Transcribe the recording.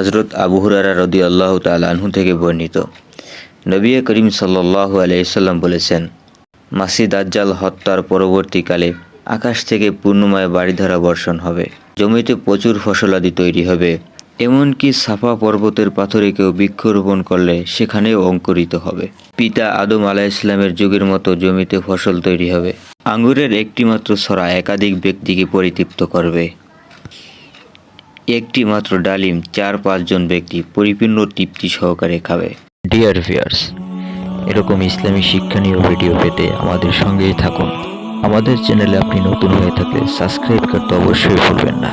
হজরত আবু হুরারা রদি আল্লাহ তালাহু থেকে বর্ণিত। নবী করিম সাল্লাহ আলাইসাল্লাম বলেছেন, মাসি দাজ্জাল হত্যার পরবর্তীকালে আকাশ থেকে পূর্ণময় বাড়িধারা বর্ষণ হবে। জমিতে প্রচুর ফসলাদি তৈরি হবে। এমনকি সাফা পর্বতের পাথরে কেউ বৃক্ষরোপণ করলে সেখানেও অঙ্কুরিত হবে। পিতা আদম আলাহ ইসলামের যুগের মতো জমিতে ফসল তৈরি হবে। আঙ্গুরের একটিমাত্র ছড়া একাধিক ব্যক্তিকে পরিতৃপ্ত করবে। একটি মাত্র ডালিম চার পাঁচজন ব্যক্তি পরিপূর্ণ তৃপ্তি সহকারে খাবে। ডিয়ার ভিয়ার্স এরকম ইসলামী শিক্ষণীয় ভিডিও পেতে আমাদের সঙ্গেই থাকুন। আমাদের চ্যানেলে আপনি নতুন হয়ে থাকলে সাবস্ক্রাইব করতে অবশ্যই ভুলবেন না।